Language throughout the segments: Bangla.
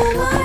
তোমার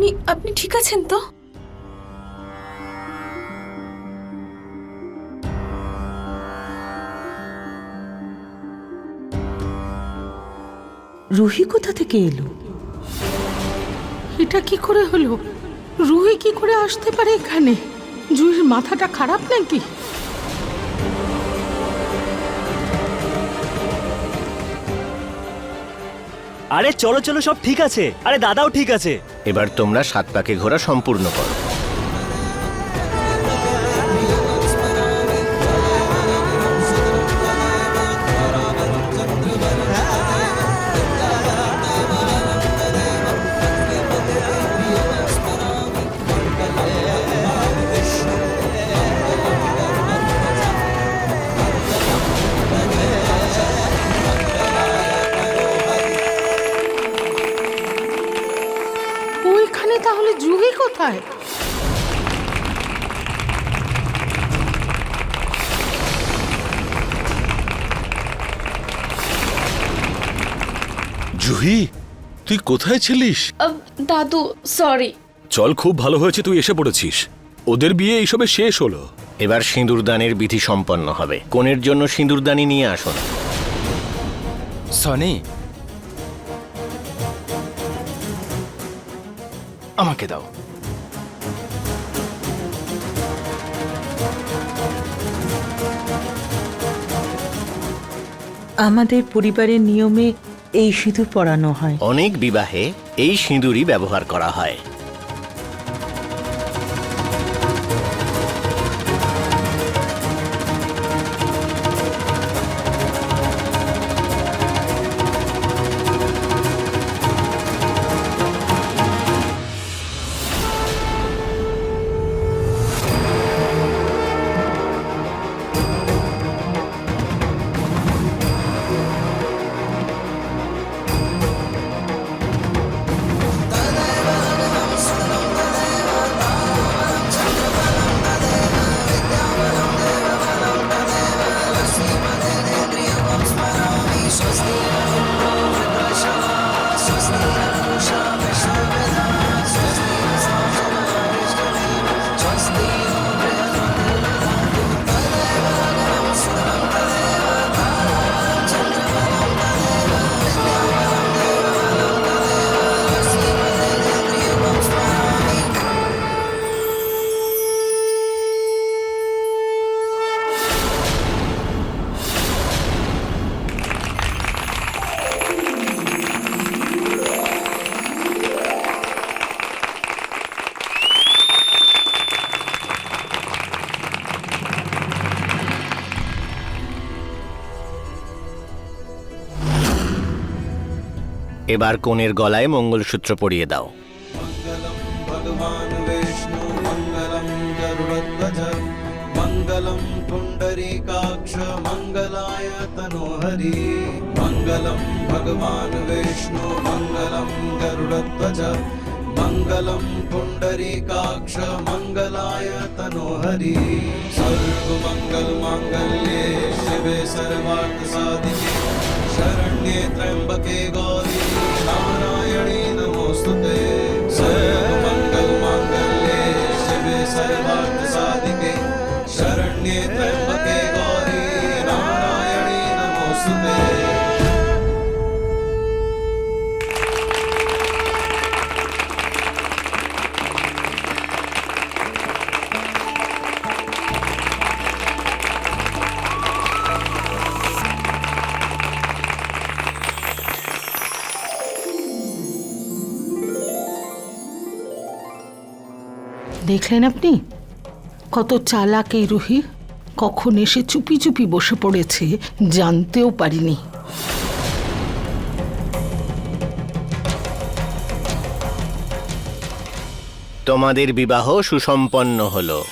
আপনি আপনি ঠিক আছেন তো? রুহি কোথা থেকে এলো? এটা কি করে হলো? রুহি কি করে আসতে পারে এখানে? জুহির মাথাটা খারাপ নাকি? আরে চলো চলো, সব ঠিক আছে। আরে দাদাও ঠিক আছে। এবার তোমরা সাত পাকে ঘোরা সম্পূর্ণ করো। কোথায় ছিলিস? আহ, দাদু সরি চল খুব ভালো হয়েছে তুই এসে পড়েছিস। ওদের বিয়ে এইসবে শেষ হলো। এবার সিঁদুরদানের বিধি সম্পন্ন হবে। কোণের জন্য সিঁদুরদানি নিয়ে আসুন। সনি আমাকে দাও। আমাদের পরিবারের নিয়মে এই সিঁদুর পরানো হয়। অনেক বিবাহে এই সিঁদুরই ব্যবহার করা হয়। এবার কোণের গলায় মঙ্গলসূত্র পরিয়ে দাও भगवान् विष्णु मङ्गलं गरुडध्वज मङ्गलं पुण्डरीकाक्ष मङ्गलाय तनोहरि मङ्गलं भगवान् विष्णु मङ्गलं गरुडध्वज मङ्गलं पुण्डरीकाक्ष मङ्गलाय तनोहरि सर्वमङ्गलमाङ्गल्ये शिवे सर्वार्थसाधिके शरण्ये त्र्यम्बके गौरी नारायणी नमोऽस्तु ते सर्वमङ्गलमाङ्गल्ये शिवे सर्वार्थसाधिके शरण्ये त्र्यम्बके দেখলেন আপনি? কত চালাক এই রুহি। কখন এসে চুপি চুপি বসে পড়েছে, জানতেও পারিনি। তোমাদের বিবাহ সুসম্পন্ন হলো।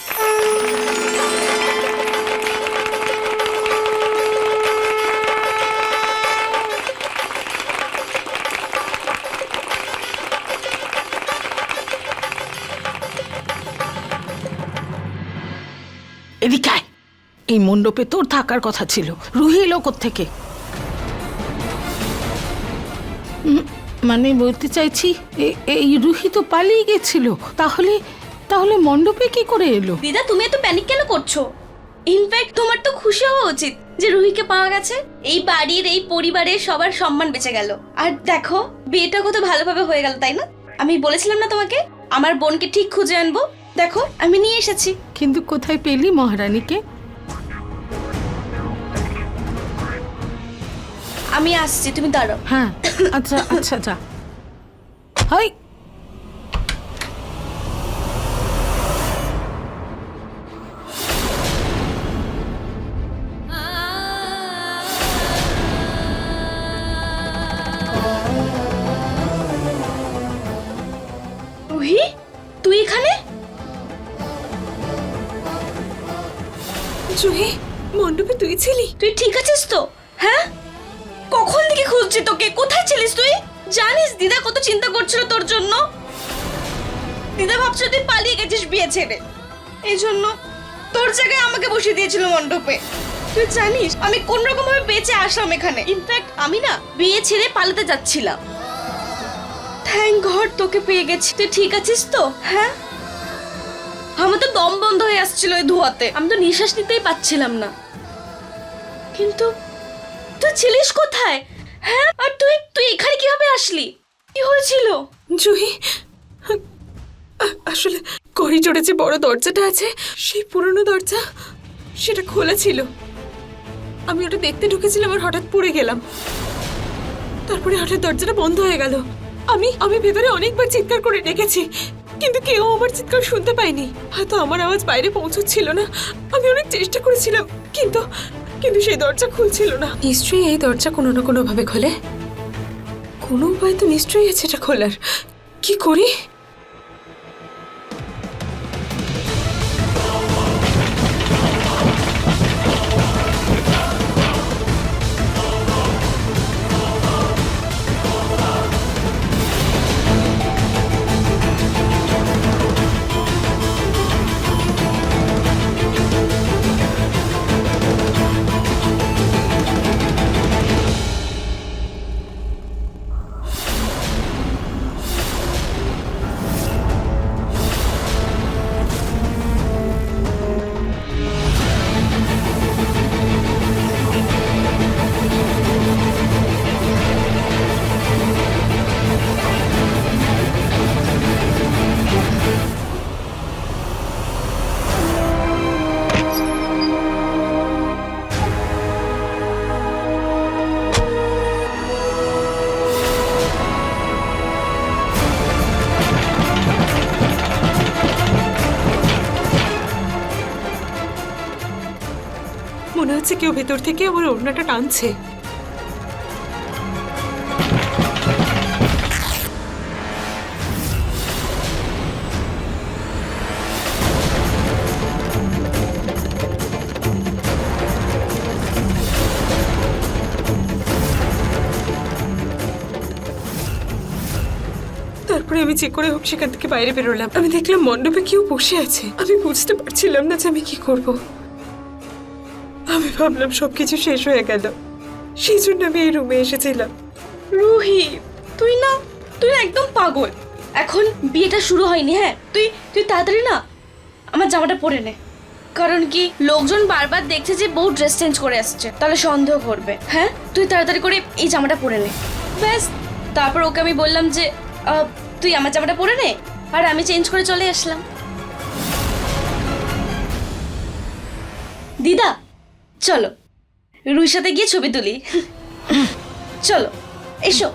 এদিকে আয়। এই মণ্ডপে তোর থাকার কথা ছিল। রুহি এলো থেকে মানে বলতে চাইছি এই রুহি তো পালিয়ে গেছিল। তাহলে তাহলে মণ্ডপে কি করে এলো? দিদা, তুমি এত প্যানিক কেন করছ? ইনফ্যাক্ট তোমার তো খুশি হওয়া উচিত যে রুহিকে পাওয়া গেছে। এই বাড়ির, এই পরিবারের সবার সম্মান বেঁচে গেল। আর দেখো, বিয়েটা কত ভালোভাবে হয়ে গেল, তাই না? আমি বলেছিলাম না তোমাকে? আমার বোনকে ঠিক খুঁজে আনব। দেখো আমি নিয়ে এসেছি। কিন্তু কোথায় পেলি মহারানীকে? আমি আসছি তুমি দাঁড়াও। হ্যাঁ আচ্ছা আচ্ছা যা। হাই! বিয়ে ছেড়ে। এই জন্য তোর জায়গায় আমাকে বসিয়ে দিয়েছিল মণ্ডপে। তুই জানিস, আমি কোন রকম ভাবে বেঁচে আসলাম এখানে। ইনফ্যাক্ট আমি না বিয়ে ছেড়ে পালাতে যাচ্ছিলাম। থ্যাংক গড তোকে পেয়ে গেছি। তুই ঠিক আছিস তো? হ্যাঁ? আমার তো দম বন্ধ হয়ে আসছিল ওই ধোয়াতে। আমি তো নিঃশ্বাস নিতেই পাচ্ছিলাম না। কিন্তু তুই ছিলিস কোথায়? হ্যাঁ? আর তুই তুই এখানে কীভাবে আসলি? কি হয়েছিল? জুহি আসলে করিডোরে যে বড় দরজাটা আছে, সেই পুরনো দরজা সেটা খোলা ছিল। আমি ওটা দেখতে ঢুকেছিলাম আর হঠাৎ পড়ে গেলাম। তারপরে হঠাৎ দরজাটা বন্ধ হয়ে গেল। আমি আমি ভেতরে অনেকবার চিৎকার করে ডেকেছি, কিন্তু কেউ আমার চিৎকার শুনতে পায়নি। হয়তো আমার আওয়াজ বাইরে পৌঁছচ্ছিল না। আমি অনেক চেষ্টা করেছিলাম, কিন্তু কিন্তু সেই দরজা খুলছিল না। নিশ্চয়ই এই দরজা কোনো না কোনোভাবে খোলে। কোনো উপায় তো নিশ্চয়ই আছে এটা খোলার। কি করি? মনে কেউ ভেতর থেকে আমার ওড়নাটা টানছে। তারপরে আমি যে করে হোক, সেখান থেকে বাইরে বেরোলাম। আমি দেখলাম মণ্ডপে কেউ বসে আছে। আমি বুঝতে পারছিলাম না যে আমি কি করব। ভাবলাম সবকিছু শেষ হয়ে গেল। সেই জন্য আমি এই রুমে এসেছিলাম। রুহি, তুই না তুই না একদম পাগল। এখন বিয়েটা শুরু হয়নি হ্যাঁ? তুই তুই তাড়াতাড়ি না, আমার জামাটা পরে নে। কারণ কি, লোকজন বারবার দেখছে যে বউ ড্রেস চেঞ্জ করে আসছে, তাহলে সন্দেহ করবে। হ্যাঁ? তুই তাড়াতাড়ি করে এই জামাটা পরে নে। ব্যাস, তারপর ওকে আমি বললাম যে তুই আমার জামাটা পরে নে, আর আমি চেঞ্জ করে চলে আসলাম। দিদা চলো। রুইর সাথে গিয়ে ছবি তুলি। চলো এসো।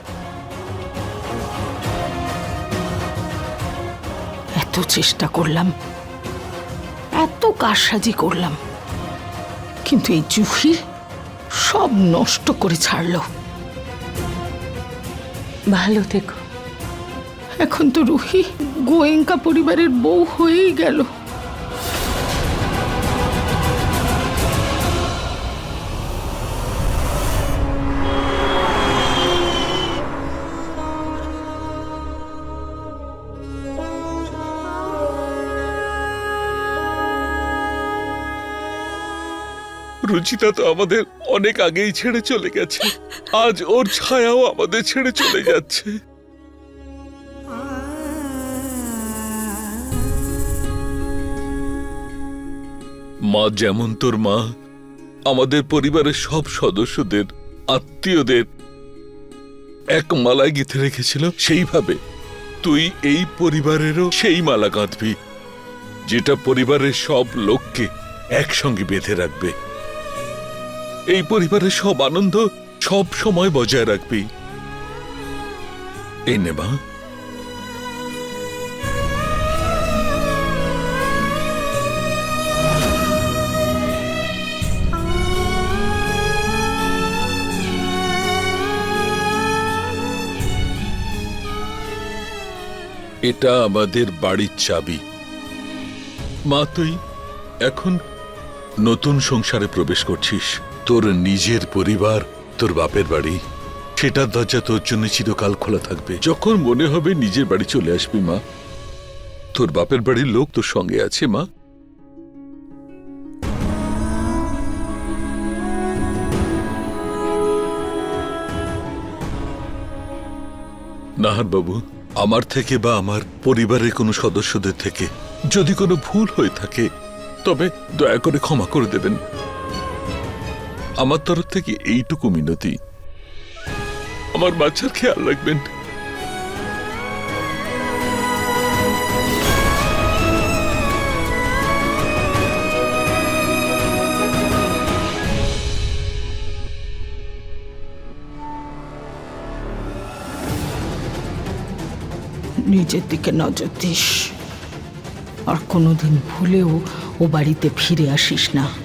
এত এত চেষ্টা করলাম এত কারসাজি করলাম কিন্তু এই জুহি সব নষ্ট করে ছাড়লো। ভালো থেকো। এখন তো রুহি গোয়েঙ্কা পরিবারের বউ হয়েই গেল। রুচিতা তো আমাদের অনেক আগেই ছেড়ে চলে গেছে। আজ ওর ছায়াও আমাদের ছেড়ে চলে যাচ্ছে। মা যেমন তোর মা, আমাদের পরিবারের সব সদস্যদের, আত্মীয়দের এক মালায় গেঁথে রেখেছিল সেইভাবে। তুই এই পরিবারেরও সেই মালা গাঁথবি, যেটা পরিবারের সব লোককে একসঙ্গে বেঁধে রাখবে। এই পরিবারের সব আনন্দ সব সময় বজায় রাখবি। এই নে মা। এটা আমাদের বাড়ির চাবি। মা তুই এখন নতুন সংসারে প্রবেশ করছিস। তোর নিজের পরিবার, তোর বাপের বাড়ি, সেটার দরজা তোর জন্য চিরকাল খোলা থাকবে। যখন মনে হবে নিজের বাড়ি চলে আসবি, মা, তোর বাপের বাড়ির লোক তোর সঙ্গে আছে, মা। নাহার বাবু, আমার থেকে বা আমার পরিবারের কোনো সদস্যদের থেকে যদি কোনো ভুল হয়ে থাকে, তবে দয়া করে ক্ষমা করে দেবেন। আমার তরফ থেকে এইটুকু মিনতি। আমার বাচ্চার খেয়াল রাখবেন। নিজের দিকে নজর দিস। আর কোনোদিন ভুলেও ও বাড়িতে ফিরে আসিস না।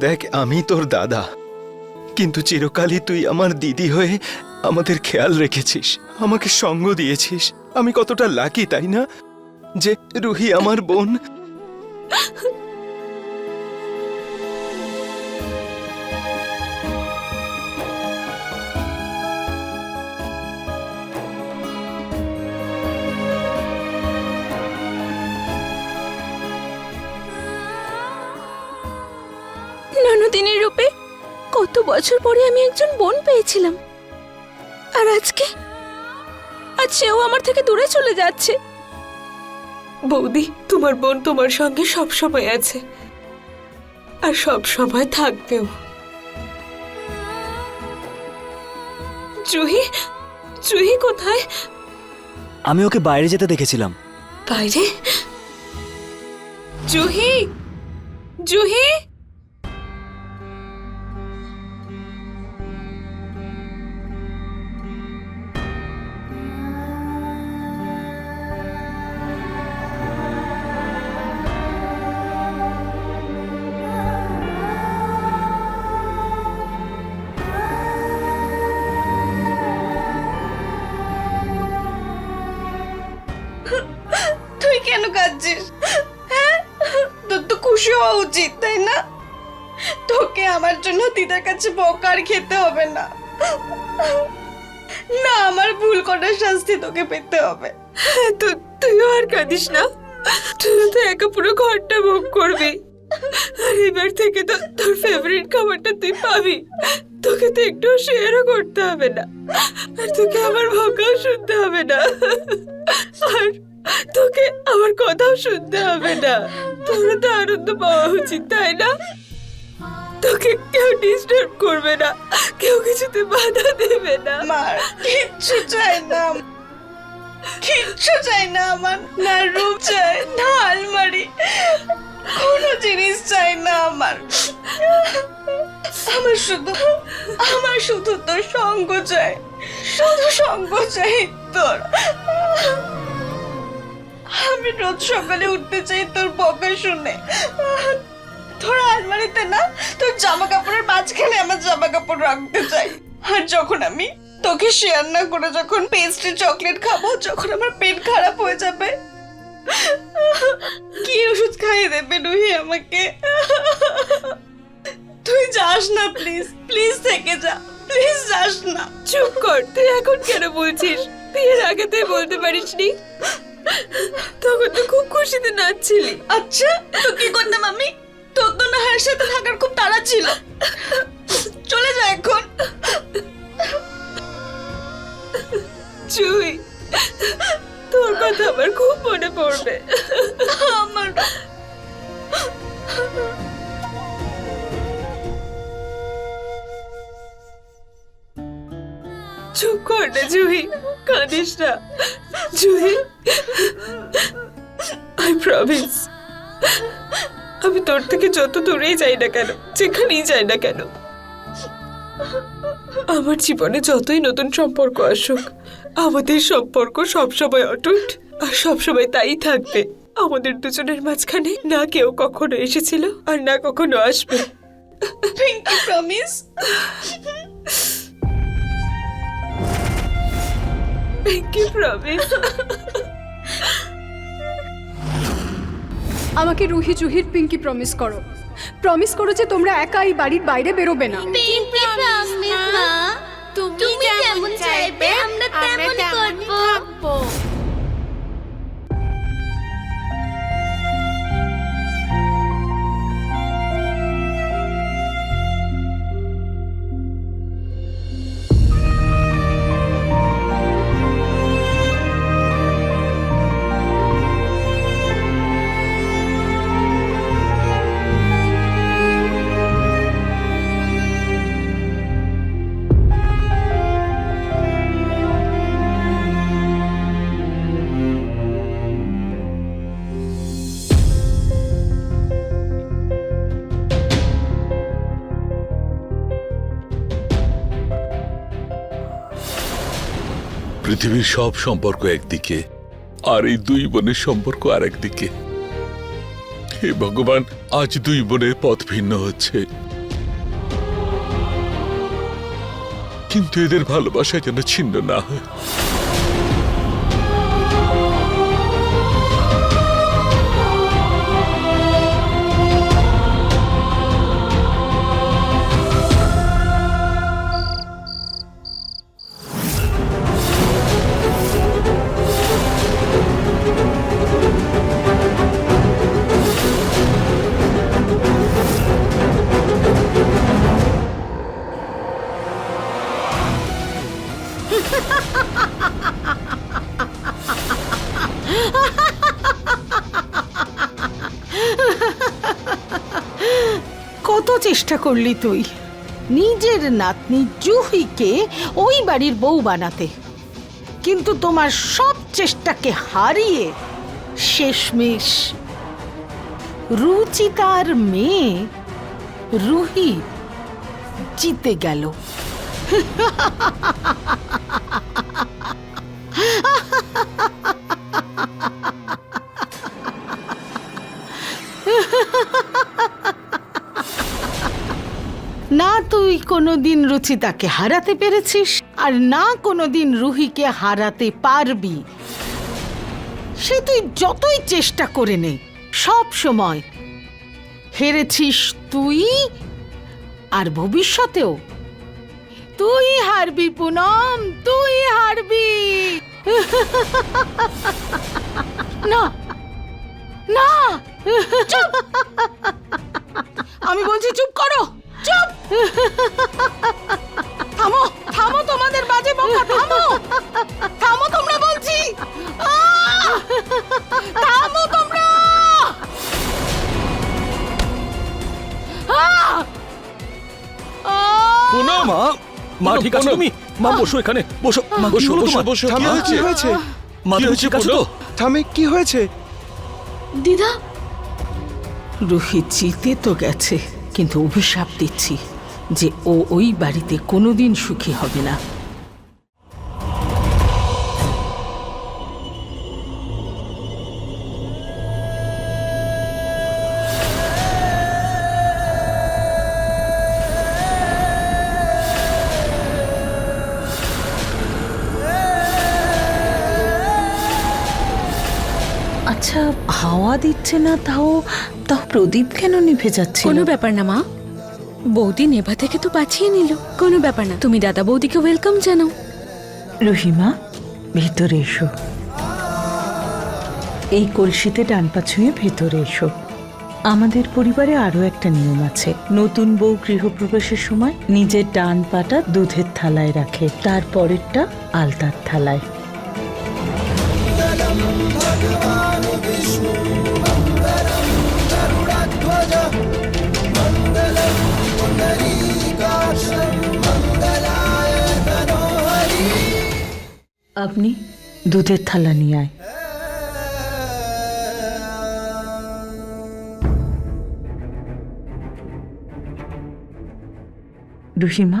দেখ, আমি তোর দাদা। কিন্তু চিরকালই তুই আমার দিদি হয়ে আমাদের খেয়াল রেখেছিস, আমাকে সঙ্গ দিয়েছিস। আমি কতটা লাকি, তাই না? যে রুহি আমার বোন ননদিনীর রূপে কত বছর পরে আমি একজন বোন পেয়েছিলাম। আর আজকে? আজ সেও আমার থেকে দূরে চলে যাচ্ছে। বৌদি তোমার বোন তোমার সঙ্গে সব সময় আছে। আর সব সময় থাকবেও। জুহি জুহি কোথায়? আমি ওকে বাইরে যেতে দেখেছিলাম। বাইরে? জুহি জুহি? কাঁদছিস হ্যাঁ? তোর তো খুশি হওয়া উচিত, তাই না? তোকে আমার জন্য দিদার কাছে বকার খেতে হবে না। না, আমার ভুল করার শাস্তি তোকে পেতে হবে। তুইও আর কাঁদিস না। তুই তো একা পুরো ঘরটা ভোগ করবি। আর এবার থেকে তো তোর ফেভারিট খাবারটা তুই পাবি। তোকে তো একটু শেয়ারও করতে হবে না। আর তোকে আমার ভকাও শুনতে হবে না। আর তোকে আমার কথাও শুনতে হবে না। তোর তো আনন্দ পাওয়া উচিত, তাই না? তোকে কেউ ডিস্টার্ব করবে না, কেউ কিছুতে বাধা দেবে না। মার কিচ্ছু চাই না। কিচ্ছু চাই না আমার, না রূপ চাই, না আলমারি। কোনো জিনিস চাই না আমার। আমার শুধু আমার শুধু তোর সঙ্গ চাই। শুধু সঙ্গ চাই তোর। আমি রোজ সকালে উঠতে চাই তোর বকা শুনে। তোর আলমারিতে না, তোর জামা কাপড়ের মাঝখানে আমার জামা কাপড় রাখতে চাই। আর যখন আমি তোকে শেয়ার না করে যখন পেস্ট্রি চকলেট খাব, যখন আমার পেট খারাপ হয়ে যাবে, কি ওষুধ খাইয়ে দেবে রুহি আমাকে? তুই যাস না প্লিজ প্লিজ থেকে যা প্লিজ যাস না। চুপ কর, তুই এখন কেন বলছিস? বিয়ের আগে তুই বলতে পারিসনি। তখন তো খুব খুশিতে নাচছিলি। আচ্ছা তো কি করতাম আমি তোর তো না হাসে সাথে থাকার খুব তাড়া ছিল। চলে যা এখন। চুই তোর কথা আমার খুব মনে পড়বে। আমার চুপ কর না জুহি, কাঁদিস না। জুহি আই প্রমিস আমি তোর থেকে যত দূরেই যাই না কেন, যেখানেই যাই না কেন, আমার জীবনে যতই নতুন সম্পর্ক আসুক, আমাদের সম্পর্ক সবসময় অটুট আর সবসময় তাই থাকবে। আমাদের দুজনের মাঝখানে না কেউ কখনো এসেছিল আর না কখনো আসবে। পিঙ্কি কি প্রমিস আমাকে রুহি জুহির পিঙ্কি প্রমিস করো। প্রমিস করো যে তোমরা একা এই বাড়ির বাইরে বেরোবে না। পিঙ্কি প্রমিস মা। তুমি যেমন চাইবে আমরা তেমন করব। পৃথিবীর সব সম্পর্ক একদিকে, আর এই দুই বোনের সম্পর্ক আর একদিকে হে ভগবান, আজ দুই বোনের পথ ভিন্ন হচ্ছে। কিন্তু এদের ভালোবাসা যেন ছিন্ন না হয়। চেষ্টা করলি তুই। নিজের নাতনি জুহিকে ওই বাড়ির বউ বানাতে। কিন্তু তোমার সব চেষ্টাকে হারিয়ে শেষমেশ রুচিতার মেয়ে রুহি জিতে গেল। না তুই কোনোদিন রুচিতাকে হারাতে পেরেছিস, আর না কোনোদিন রুহিকে হারাতে পারবি। সে তুই যতই চেষ্টা করে নে, সব সময় হেরেছিস তুই, আর ভবিষ্যতেও। তুই হারবি, পুনম, তুই হারবি। না না আমি বলছি চুপ করো। চুপ! থামো থামো তোমাদের বাজে বকা থামো! থামো তোমরা বলছি! থামো তোমরা! আহ! মা মা ঠিক আছে তুমি? মা বসো এখানে বসো। মা বসো বসো বসো থামে। কি হয়েছে? মা তুমি ঠিক আছে তো? থামে কি হয়েছে? দিদা রুহি জিতে তো গেছে। কিন্তু অভিশাপ দিচ্ছি যে ও ওই বাড়িতে কোনোদিন সুখী হবে না। হাওয়া দিচ্ছে না তাও তাও প্রদীপ কেন নিভে যাচ্ছে কোনো ব্যাপার না মা। বৌদি নেভা থেকে তো বাঁচিয়ে নিল। কোনো ব্যাপার না। তুমি দাদা বৌদিকে ওয়েলকাম জানাও। রহিমা ভেতরে এসো। এই কলসিতে ডান পা ছুঁয়ে ভেতরে এসো। আমাদের পরিবারে আরও একটা নিয়ম আছে। নতুন বউ গৃহপ্রবেশের সময় নিজের ডান পাটা দুধের থালায় রাখে তারপরেরটা আলতার থালায়। আপনি দুধের থালা নিয়ে আয় রুহিমা